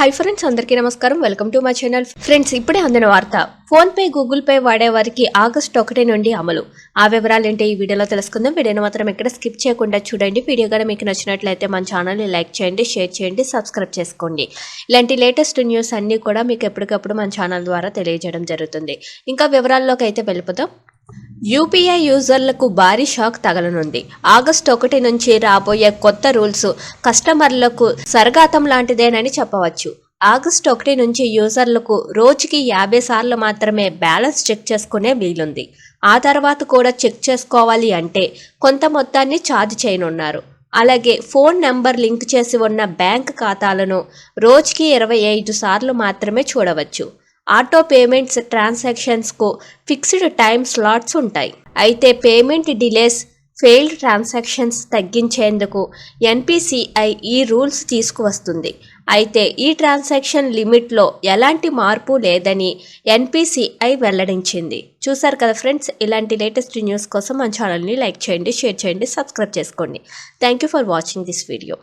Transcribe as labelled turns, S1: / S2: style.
S1: Hi friends అందరికీ నమస్కారం. Welcome to my channel friends ఇప్పుడే అందిన వార్త. ఫోన్ పే గూగుల్ పే వాడేవారికి ఆగస్ట్ ఒకటి నుండి అమలు. ఆ వివరాలు ఏంటి ఈ వీడియోలో తెలుసుకుందాం. వీడియోని మాత్రం ఎక్కడ స్కిప్ చేయకుండా చూడండి. వీడియో కానీ మీకు నచ్చినట్లయితే మన ఛానల్ని లైక్ చేయండి షేర్ చేయండి సబ్స్క్రైబ్ చేసుకోండి. ఇలాంటి లేటెస్ట్ న్యూస్ అన్నీ కూడా మీకు ఎప్పటికప్పుడు మన ఛానల్ ద్వారా తెలియజేయడం జరుగుతుంది. ఇంకా వివరాల్లోకి అయితే వెళ్ళిపోతాం యూపీఐ యూజర్లకు భారీ షాక్ తగలనుంది. ఆగస్టు ఒకటి నుంచి రాబోయే కొత్త రూల్స్ కస్టమర్లకు సరగాతం లాంటిదేనని చెప్పవచ్చు. ఆగస్టు ఒకటి నుంచి యూజర్లకు రోజుకి యాభై సార్లు మాత్రమే బ్యాలెన్స్ చెక్ చేసుకునే వీలుంది. ఆ తర్వాత కూడా చెక్ చేసుకోవాలి అంటే కొంత మొత్తాన్ని ఛార్జ్ చేయనున్నారు. అలాగే ఫోన్ నెంబర్ లింక్ చేసి ఉన్న బ్యాంక్ ఖాతాలను రోజుకి ఇరవై ఐదు సార్లు మాత్రమే చూడవచ్చు. ఆటో పేమెంట్స్ ట్రాన్సాక్షన్స్కు ఫిక్స్డ్ టైం స్లాట్స్ ఉంటాయి. అయితే పేమెంట్ డిలేస్ ఫెయిల్డ్ ట్రాన్సాక్షన్స్ తగ్గించేందుకు ఎన్పిసిఐ ఈ రూల్స్ తీసుకువస్తుంది. అయితే ఈ ట్రాన్సాక్షన్ లిమిట్లో ఎలాంటి మార్పు లేదని ఎన్పిసిఐ వెల్లడించింది. చూసారు కదా ఫ్రెండ్స్ ఇలాంటి లేటెస్ట్ న్యూస్ కోసం మన ఛానల్ని లైక్ చేయండి షేర్ చేయండి సబ్స్క్రైబ్ చేసుకోండి. Thank you for watching this video.